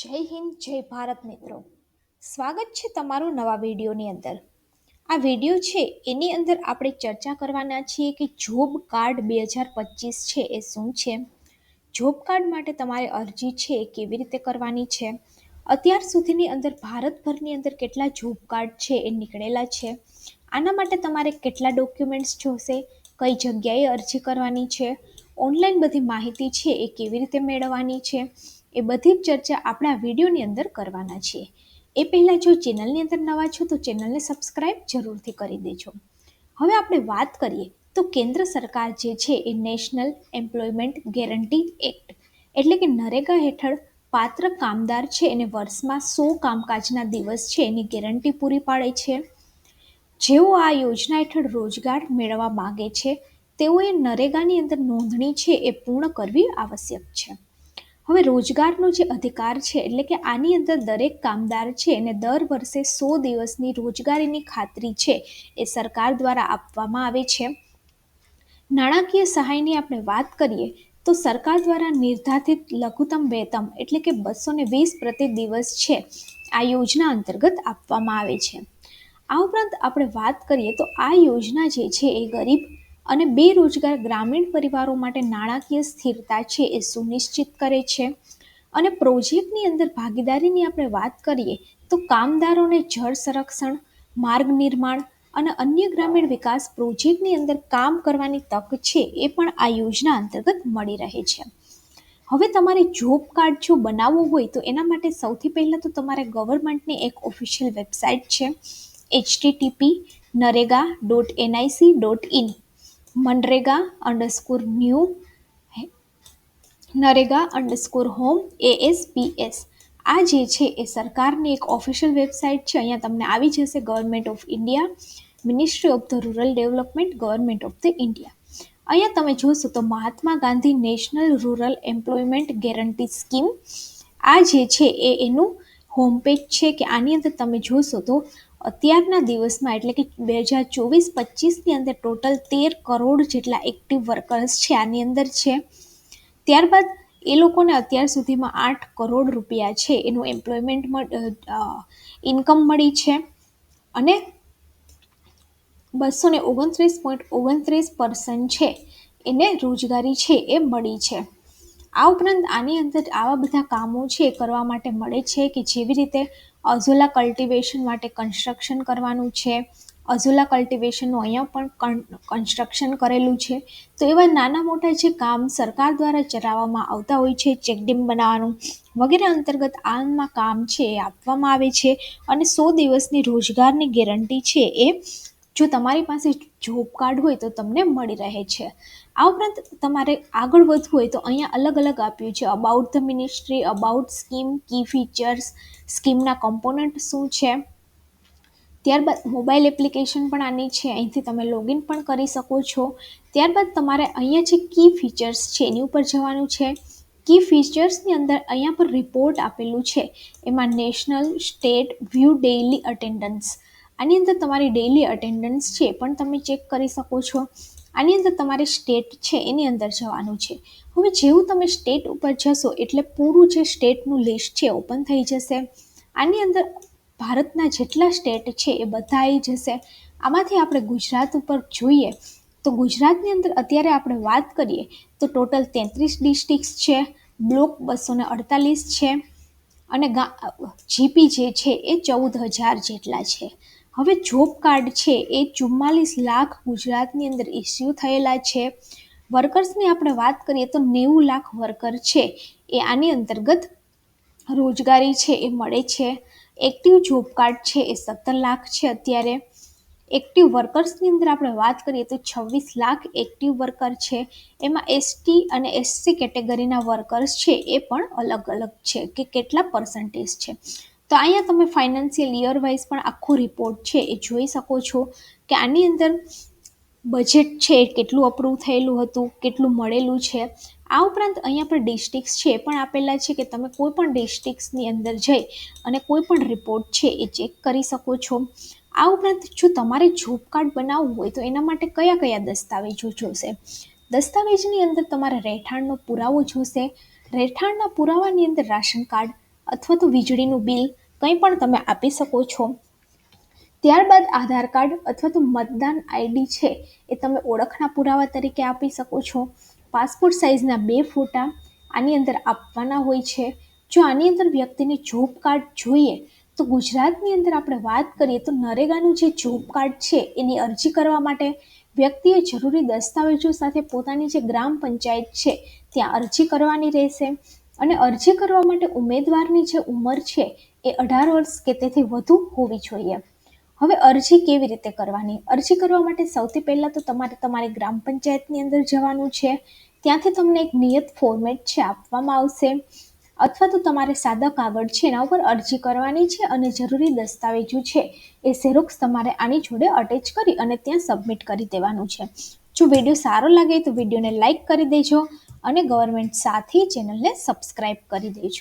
જય હિન્દ, જય ભારત મિત્રો. સ્વાગત છે તમારું નવા વિડીયોની અંદર. આ વીડિયો છે, એની અંદર આપણે ચર્ચા કરવાના છીએ કે જોબ કાર્ડ બે હજાર પચીસ છે, એ શું છે? જોબ કાર્ડ માટે તમારે અરજી છે એ કેવી રીતે કરવાની છે? અત્યાર સુધીની અંદર ભારતભરની અંદર કેટલા જોબ કાર્ડ છે, એ નીકળેલા છે? આના માટે તમારે કેટલા ડોક્યુમેન્ટ્સ જોશે? કઈ જગ્યાએ અરજી કરવાની છે? ઓનલાઈન બધી માહિતી છે, એ કેવી રીતે મેળવવાની છે? એ બધી જ ચર્ચા આપણા વિડીયોની અંદર કરવાના છીએ. એ પહેલાં જો ચેનલની અંદર નવા છો તો ચેનલને સબસ્ક્રાઈબ જરૂરથી કરી દેજો. હવે આપણે વાત કરીએ તો કેન્દ્ર સરકાર જે છે એ નેશનલ એમ્પ્લોયમેન્ટ ગેરંટી એક્ટ, એટલે કે નરેગા હેઠળ પાત્ર કામદાર છે એને વર્ષમાં સો કામકાજના દિવસ છે એની ગેરંટી પૂરી પાડે છે. જેઓ આ યોજના હેઠળ રોજગાર મેળવવા માગે છે, તેઓએ નરેગાની અંદર નોંધણી છે એ પૂર્ણ કરવી આવશ્યક છે. હવે રોજગારનો જે અધિકાર છે, એટલે કે આની અંદર દરેક કામદાર છે એને દર વર્ષે સો દિવસની રોજગારીની ખાતરી છે એ સરકાર દ્વારા આપવામાં આવે છે. નાણાકીય સહાયની આપણે વાત કરીએ, તો સરકાર દ્વારા નિર્ધારિત લઘુત્તમ વેતન એટલે કે બસો ને વીસ પ્રતિ દિવસ છે, આ યોજના અંતર્ગત આપવામાં આવે છે. આ ઉપરાંત આપણે વાત કરીએ તો આ યોજના જે છે એ ગરીબ અને બેરોજગાર ગ્રામીણ પરિવારો માટે નાણાકીય સ્થિરતા છે એ સુનિશ્ચિત કરે છે. અને પ્રોજેક્ટની અંદર ભાગીદારીની આપણે વાત કરીએ તો કામદારોને જળ સંરક્ષણ, માર્ગ નિર્માણ અને અન્ય ગ્રામીણ વિકાસ પ્રોજેક્ટની અંદર કામ કરવાની તક છે એ પણ આ યોજના અંતર્ગત મળી રહે છે. હવે તમારે જોબ કાર્ડ જો બનાવવું હોય તો એના માટે સૌથી પહેલાં તો તમારે ગવર્મેન્ટની એક ઓફિશિયલ વેબસાઇટ છે, HTTP NREGA dot NIC dot in. MNREGA underscore new NREGA underscore home ASPX આ જે છે એ સરકારની એક ઓફિશિયલ વેબસાઇટ છે અહીંયા તમને આવી જશે government of India ministry of the rural development government of the India અહીંયા તમે જોશો તો Mahatma Gandhi national rural employment guarantee scheme, આ જે છે એ એનું હોમ પેજ છે કે આની અંદર તમે જોશો તો અત્યારના દિવસમાં એટલે કે બે હજાર ચોવીસ, પચીસની અંદર ટોટલ તેર કરોડ જેટલા એક્ટિવ વર્કર્સ છે, આની અંદર છે. ત્યારબાદ એ લોકોને અત્યાર સુધીમાં આઠ કરોડ રૂપિયા છે, એનું એમ્પ્લોયમેન્ટ ઇન્કમ મળી છે. અને બસો ને ઓગણત્રીસ પોઈન્ટ ઓગણત્રીસ પર્સન્ટ છે, એને રોજગારી છે, એ મળી છે. આ ઉપરાંત આની અંદર આવા બધા કામો છે કરવા માટે મળે છે કે જેવી રીતે અઝોલા કલ્ટિવેશન માટે કન્સ્ટ્રક્શન કરવાનું છે. અઝોલા કલ્ટિવેશનનું અહીંયા પણ કન્સ્ટ્રક્શન કરેલું છે. તો એવા નાના મોટા જે કામ સરકાર દ્વારા ચલાવવામાં આવતા હોય છે, ચેકડેમ બનાવવાનું વગેરે અંતર્ગત આમાં કામ છે એ આપવામાં આવે છે અને સો દિવસની રોજગારની ગેરંટી છે એ જો તમારી પાસે જોબ કાર્ડ હોય તો તમને મળી રહે છે. આ ઉપરાંત તમારે આગળ વધવું હોય તો અહીંયા અલગ અલગ આપ્યું છે. About the ministry about scheme key features સ્કીમના component શું છે? ત્યારબાદ મોબાઈલ એપ્લિકેશન પણ આની છે. અહીંથી તમે લોગિન પણ કરી શકો છો. ત્યારબાદ તમારે અહીંયા જે કી ફીચર્સ છે, એની ઉપર જવાનું છે. કી ફીચર્સની અંદર અહીંયા પર રિપોર્ટ આપેલું છે. એમાં national state view daily attendance આની અંદર તમારી ડેઇલી અટેન્ડન્સ છે, પણ તમે ચેક કરી શકો છો. આની અંદર તમારે સ્ટેટ છે, એની અંદર જવાનું છે. હવે જેવું તમે સ્ટેટ ઉપર જશો, એટલે પૂરું જે સ્ટેટનું લિસ્ટ છે ઓપન થઈ જશે. આની અંદર ભારતના જેટલા સ્ટેટ છે, એ બધા આવી જશે. આમાંથી આપણે ગુજરાત ઉપર જોઈએ, તો ગુજરાતની અંદર અત્યારે આપણે વાત કરીએ, તો ટોટલ તેત્રીસ ડિસ્ટ્રિક્ટ્સ છે બ્લોક બસો ને અડતાલીસ છે, અને જીપી જે છે, એ ચૌદ હજાર જેટલા છે. હવે જોબ કાર્ડ છે એ ચુમ્માલીસ લાખ ગુજરાતની અંદર ઇસ્યુ થયેલા છે. વર્કર્સની આપણે વાત કરીએ તો નેવું લાખ વર્કર છે. એ આની અંતર્ગત રોજગારી છે એ મળે છે. એક્ટિવ જોબ કાર્ડ છે એ સત્તર લાખ છે અત્યારે. એક્ટિવ વર્કર્સની અંદર આપણે વાત કરીએ તો છવ્વીસ લાખ એક્ટિવ વર્કર છે. એમાં એસટી અને એસસી કેટેગરીના વર્કર્સ છે એ પણ અલગ અલગ છે કે કેટલા પર્સન્ટેજ છે. તો અહીંયા તમે ફાઇનાન્શિયલ યર વાઇઝ પણ આખો રિપોર્ટ છે એ જોઈ શકો છો કે આની અંદર બજેટ છે, કેટલું અપ્રૂવ થયેલું હતું, કેટલું મળેલું છે. આ ઉપરાંત અહીંયા પણ ડિસ્ટ્રિક્સ છે પણ આપેલા છે કે તમે કોઈ પણ ડિસ્ટ્રિક્સની અંદર જઈ અને કોઈ પણ રિપોર્ટ છે એ ચેક કરી શકો છો. આ ઉપરાંત જો તમારે જોબ કાર્ડ બનાવવું હોય તો એના માટે કયા કયા દસ્તાવેજો જોશે? દસ્તાવેજની અંદર તમારે રહેઠાણનો પુરાવો જોશે. રહેઠાણના પુરાવાની અંદર રાશન કાર્ડ અથવા તો વીજળીનું બિલ કંઈ પણ તમે આપી શકો છો. ત્યારબાદ આધાર કાર્ડ અથવા તો મતદાન આઈડી છે એ તમે ઓળખના પુરાવા તરીકે આપી શકો છો. પાસપોર્ટ સાઇઝના બે ફોટા આની અંદર આપવાના હોય છે. જો આની અંદર વ્યક્તિને જોબ કાર્ડ જોઈએ તો ગુજરાતની અંદર આપણે વાત કરીએ તો નરેગાનું જે જોબ કાર્ડ છે એની અરજી કરવા માટે વ્યક્તિએ જરૂરી દસ્તાવેજો સાથે પોતાની જે ગ્રામ પંચાયત છે ત્યાં અરજી કરવાની રહેશે. અને અરજી કરવા માટે ઉમેદવારની જે ઉંમર છે એ અઢાર વર્ષ કે તેથી વધુ હોવી જોઈએ. હવે અરજી કેવી રીતે કરવાની? અરજી કરવા માટે સૌથી પહેલાં તો તમારે તમારી ગ્રામ પંચાયતની અંદર જવાનું છે. ત્યાંથી તમને એક નિયત ફોર્મેટ છે આપવામાં આવશે. અથવા તો તમારે સાદા કાગળ છે એના ઉપર અરજી કરવાની છે અને જરૂરી દસ્તાવેજો છે એ ઝેરોક્સ તમારે આની જોડે અટેચ કરી અને ત્યાં સબમિટ કરી દેવાનું છે. જો વીડિયો સારો લાગે તો વિડીયોને લાઇક કરી દેજો અને ગવર્મેન્ટ સાથી ચેનલને સબસ્ક્રાઈબ કરી દેજો.